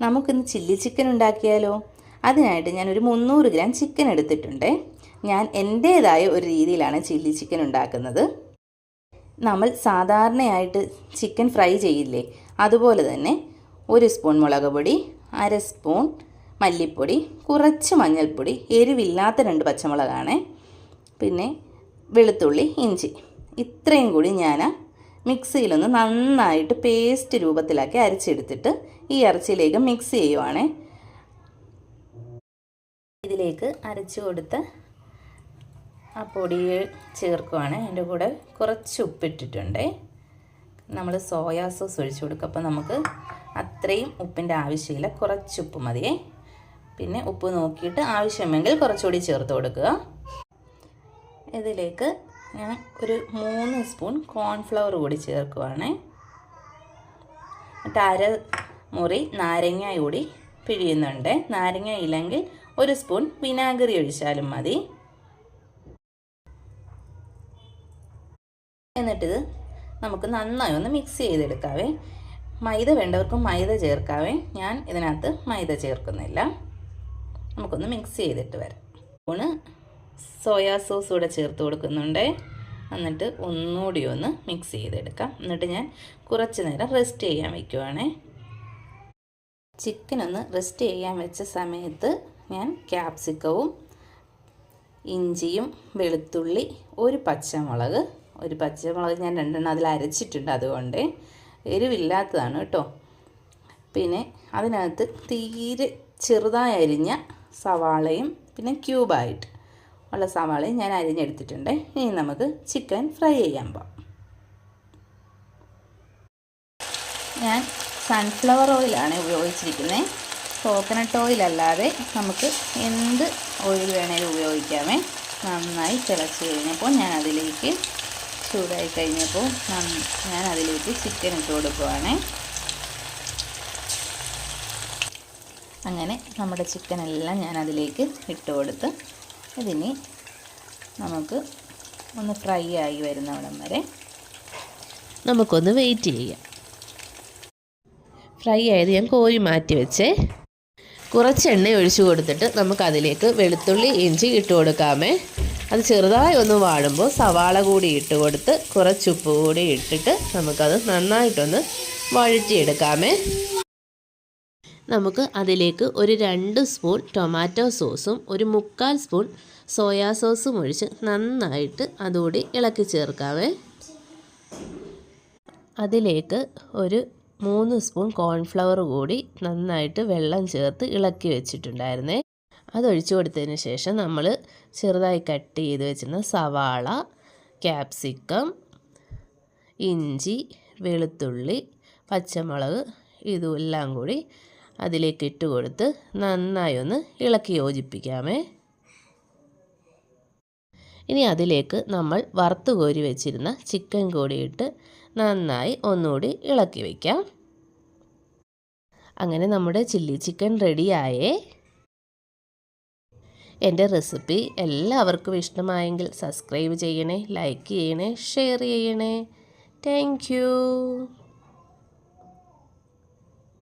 നമുക്കിന്ന് chilli chicken ഉണ്ടാക്കിയാലോ? അതിനായിട്ട് ഞാൻ ഒരു മുന്നൂറ് ഗ്രാം ചിക്കൻ എടുത്തിട്ടുണ്ട്. ഞാൻ എന്റേതായ ഒരു രീതിയിലാണ് ചില്ലി ചിക്കൻ ഉണ്ടാക്കുന്നത്. നമ്മൾ സാധാരണയായിട്ട് ചിക്കൻ ഫ്രൈ ചെയ്യില്ലേ? അതുപോലെ തന്നെ ഒരു സ്പൂൺ മുളക് പൊടി അര സ്പൂൺ മല്ലിപ്പൊടി കുറച്ച് മഞ്ഞൾപ്പൊടി എരിവില്ലാത്ത രണ്ട് പച്ചമുളകാണ്. പിന്നെ വെളുത്തുള്ളി ഇഞ്ചി. ഇത്രയും കൂടി ഞാൻ മിക്സിയിലൊന്ന് നന്നായിട്ട് പേസ്റ്റ് രൂപത്തിലാക്കി അരച്ചെടുത്തിട്ട് ഈ ഇറച്ചിയിലേക്ക് മിക്സ് ചെയ്യുവാണേ. ഇതിലേക്ക് അരച്ചു കൊടുത്ത് ആ പൊടി ചേർക്കുവാണ്. അതിന്റെ കൂടെ കുറച്ച് ഉപ്പിട്ടിട്ടുണ്ട്. നമ്മൾ സോയാ സോസ് ഒഴിച്ചു കൊടുക്കും അപ്പോൾ നമുക്ക് അത്രയും ഉപ്പിന്റെ ആവശ്യമില്ല. കുറച്ച് ഉപ്പ് മതിയേ പിന്നെ ഉപ്പ് നോക്കിയിട്ട് ആവശ്യമെങ്കിൽ കുറച്ചുകൂടി ചേർത്ത് കൊടുക്കുക. ഇതിലേക്ക് ഞാൻ ഒരു മൂന്ന് സ്പൂൺ കോൺഫ്ലവർ കൂടി ചേർക്കുവാണ്. എന്നിട്ട് അര മുറി നാരങ്ങ കൂടി പിഴിയുന്നുണ്ട്. നാരങ്ങ ഇല്ലെങ്കിൽ ഒരു സ്പൂൺ വിനാഗിരി ഒഴിച്ചാലും മതി. എന്നിട്ടിത് നമുക്ക് നന്നായി ഒന്ന് മിക്സ് ചെയ്തെടുക്കാവേ. മൈദ വേണ്ടവർക്ക് മൈദ ചേർക്കാവേ. ഞാൻ ഇതിനകത്ത് മൈദ ചേർക്കുന്നില്ല. നമുക്കൊന്ന് മിക്സ് ചെയ്തിട്ട് വരാം. സ്പൂണ് സോയാ സോസ് കൂടെ ചേർത്ത് കൊടുക്കുന്നുണ്ട്. എന്നിട്ട് ഒന്നുകൂടി ഒന്ന് മിക്സ് ചെയ്തെടുക്കാം. എന്നിട്ട് ഞാൻ കുറച്ച് നേരം റെസ്റ്റ് ചെയ്യാൻ വയ്ക്കുവാണേ ചിക്കൻ ഒന്ന് റെസ്റ്റ് ചെയ്യാൻ വെച്ച സമയത്ത് ഞാൻ ക്യാപ്സിക്കവും ഇഞ്ചിയും വെളുത്തുള്ളി ഒരു പച്ചമുളക് ഒരു പച്ചമുളക് ഞാൻ രണ്ടെണ്ണം അതിൽ അരച്ചിട്ടുണ്ട് അതുകൊണ്ട്. എരിവില്ലാത്തതാണ് കേട്ടോ. പിന്നെ അതിനകത്ത് തീരെ ചെറുതായി അരിഞ്ഞ സവാളയും പിന്നെ ക്യൂബായിട്ട് ഉള്ള സവാളയും ഞാൻ അരിഞ്ഞെടുത്തിട്ടുണ്ട്. ഇനി നമുക്ക് ചിക്കൻ ഫ്രൈ ചെയ്യാൻ പോകാം ഞാൻ സൺഫ്ലവർ ഓയിലാണ് ഉപയോഗിച്ചിരിക്കുന്നത്. കോക്കനട്ട് ഓയിൽ അല്ലാതെ നമുക്ക് എന്ത് ഓയിൽ വേണേലും ഉപയോഗിക്കാമേ. നന്നായി തിളച്ച് കഴിഞ്ഞപ്പോൾ ഞാൻ അതിലേക്ക് ചൂടായി കഴിഞ്ഞപ്പോൾ ഞാൻ അതിലേക്ക് ചിക്കൻ ഇട്ട് കൊടുക്കുവാണ്. അങ്ങനെ നമ്മുടെ ചിക്കനെല്ലാം ഞാൻ അതിലേക്ക് ഇട്ട് കൊടുത്ത് ഇതിനി നമുക്ക് ഒന്ന് ഫ്രൈ ആയി വരുന്നവിടം വരെ. നമുക്കൊന്ന് വെയിറ്റ് ചെയ്യാം. ഫ്രൈ ആയത് ഞാൻ കോരി മാറ്റി വെച്ചേ. കുറച്ച് എണ്ണ ഒഴിച്ചു കൊടുത്തിട്ട് നമുക്കതിലേക്ക് വെളുത്തുള്ളി ഇഞ്ചി ഇട്ട് കൊടുക്കാമേ. അത് ചെറുതായി ഒന്ന് വാടുമ്പോൾ സവാള കൂടി ഇട്ട് കൊടുത്ത് കുറച്ചുപ്പ് കൂടി ഇട്ടിട്ട് നമുക്കത് നന്നായിട്ടൊന്ന് വഴറ്റിയെടുക്കാമേ. നമുക്ക് അതിലേക്ക് ഒരു രണ്ട് സ്പൂൺ ടൊമാറ്റോ സോസും ഒരു മുക്കാൽ സ്പൂൺ സോയാ സോസും ഒഴിച്ച് നന്നായിട്ട് അതുകൂടി ഇളക്കി ചേർക്കാവേ. അതിലേക്ക് ഒരു മൂന്ന് സ്പൂൺ കോൺഫ്ലവർ കൂടി നന്നായിട്ട് വെള്ളം ചേർത്ത് ഇളക്കി വെച്ചിട്ടുണ്ടായിരുന്നേ. അതൊഴിച്ചു കൊടുത്തതിന് ശേഷം നമ്മൾ ചെറുതായി കട്ട് ചെയ്ത് വെച്ചിരുന്ന സവാള ക്യാപ്സിക്കം ഇഞ്ചി വെളുത്തുള്ളി പച്ചമുളക് ഇതെല്ലാം കൂടി അതിലേക്ക് ഇട്ട് കൊടുത്ത് നന്നായി ഒന്ന് ഇളക്കി യോജിപ്പിക്കാമേ. ഇനി അതിലേക്ക് നമ്മൾ വറുത്ത് കോരി വെച്ചിരുന്ന ചിക്കൻ കൂടി ഇട്ട് നന്നായി ഒന്നുകൂടി ഇളക്കി വയ്ക്കാം അങ്ങനെ നമ്മുടെ ചില്ലി ചിക്കൻ റെഡിയായേ. എന്റെ റെസിപ്പി എല്ലാവർക്കും ഇഷ്ടമായെങ്കിൽ സബ്സ്ക്രൈബ് ചെയ്യണേ ലൈക്ക് ചെയ്യണേ ഷെയർ ചെയ്യണേ. താങ്ക്